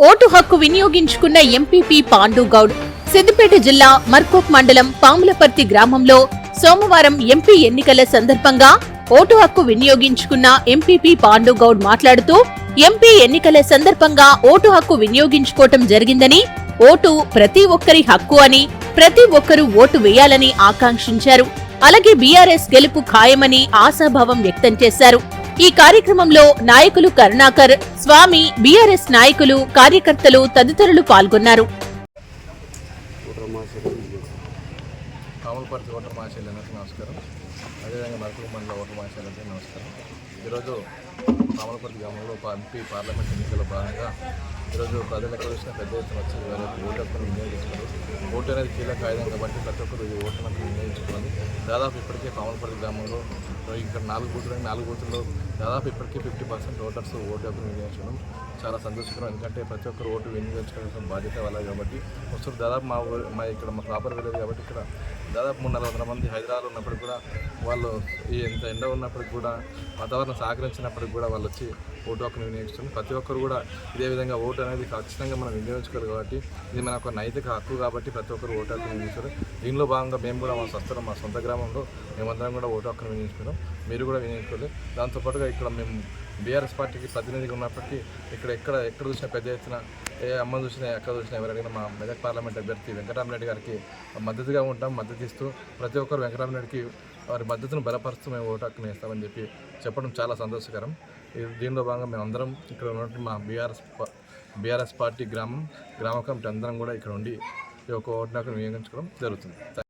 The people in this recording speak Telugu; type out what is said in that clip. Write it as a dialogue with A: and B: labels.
A: ఓటు హక్కు వినియోగించుకున్న ఎంపీపీ పాండుగౌడ్ సిద్దిపేట జిల్లా మర్కోక్ మండలం పాములపర్తి గ్రామంలో సోమవారం ఎంపీ ఎన్నికల సందర్భంగా ఓటు హక్కు వినియోగించుకున్న ఎంపీపీ పాండుగౌడ్ మాట్లాడుతూ ఎంపీ ఎన్నికల సందర్భంగా ఓటు హక్కు వినియోగించుకోవటం జరిగిందని ఓటు ప్రతి ఒక్కరి హక్కు అని ప్రతి ఒక్కరూ ఓటు వేయాలని ఆకాంక్షించారు. అలాగే బీఆర్ఎస్ గెలుపు ఖాయమని ఆశాభావం వ్యక్తం చేశారు. ఈ కార్యక్రమంలో నాయకులు కరుణాకర్ స్వామి బీఆర్ఎస్ నాయకులు కార్యకర్తలు తదితరులు పాల్గొన్నారు.
B: కామలపర్తి ఓటర్ మహాశైలందరికీ నమస్కారం. అదేవిధంగా మండల ఓటర్ మహాశైలందరికీ నమస్కారం. ఈరోజు కామలపర్తి గ్రామంలో ఎంపీ పార్లమెంట్ ఎన్నికల్లో భాగంగా ఈరోజు ప్రజలు ఎక్కడ పెద్ద ఎత్తున వచ్చి వాళ్ళకి ఓటు హక్కును వినియోగించుకున్నారు ఓటు అనేది కీలక ఆయుధం కాబట్టి ప్రతి ఒక్కరు ఈ ఓటు హక్కును వినియోగించుకోవాలి. దాదాపు ఇప్పటికే కామలపర్తి గ్రామంలో ఇక్కడ నాలుగు బూతులు నాలుగు బూతుల్లో దాదాపు ఇప్పటికే ఫిఫ్టీ పర్సెంట్ ఓటర్స్ ఓటు హక్కును వినియోగించడం చాలా సంతోషకరం. ఎందుకంటే ప్రతి ఒక్కరు ఓటు వినియోగించుకోవాల్సిన బాధ్యత వాళ్ళ కాబట్టి. వస్తువులు దాదాపు మా ఊరు మా ఇక్కడ మా ప్రాపర్ వెళ్ళేది కాబట్టి ఇక్కడ దాదాపు మూడు నాలుగు వందల మంది హైదరాబాద్ ఉన్నప్పుడు కూడా వాళ్ళు ఎంత ఎండ ఉన్నప్పటికి కూడా వాతావరణం సహకరించినప్పటికి కూడా వాళ్ళు వచ్చి ఓటు హక్కును వినియోగిస్తుంది ప్రతి ఒక్కరు కూడా ఇదే విధంగా ఓటు అనేది ఖచ్చితంగా మనం వినియోగించుకోవాలి కాబట్టి ఇది మన ఒక నైతిక హక్కు కాబట్టి ప్రతి ఒక్కరు ఓటు హక్కును వినియోగిస్తారు. దీనిలో భాగంగా మేము కూడా మా సంస్థలో మా సొంత గ్రామంలో మేమందరం కూడా ఓటు హక్కును వినియోగించుకున్నాం. మీరు కూడా వినియోగించుకోలేదు. దాంతోపాటుగా ఇక్కడ మేము బీఆర్ఎస్ పార్టీకి ప్రతినిధిగా ఉన్నప్పటికీ ఇక్కడ ఎక్కడ ఎక్కడ చూసినా పెద్ద ఎత్తున ఏ అమ్మ చూసినా ఎక్కడ చూసినా ఎవరైనా మా మెదక్ పార్లమెంట్ అభ్యర్థి వెంకటరామరెడ్డి గారికి మద్దతుగా ఉంటాం మద్దతు ఇస్తూ ప్రతి ఒక్కరు వెంకటరామరెడ్డికి వారి మద్దతును బలపరుస్తూ మేము ఓటు హక్కును వేస్తామని చెప్పి చెప్పడం చాలా సంతోషకరం. దీనిలో భాగంగా మేము అందరం ఇక్కడ ఉన్నట్టు మా బీఆర్ఎస్ బీఆర్ఎస్ పార్టీ గ్రామం గ్రామ కమిటీ అందరం కూడా ఇక్కడ ఉండి ఈ యొక్క ఓటు హక్కును వినియోగించుకోవడం జరుగుతుంది.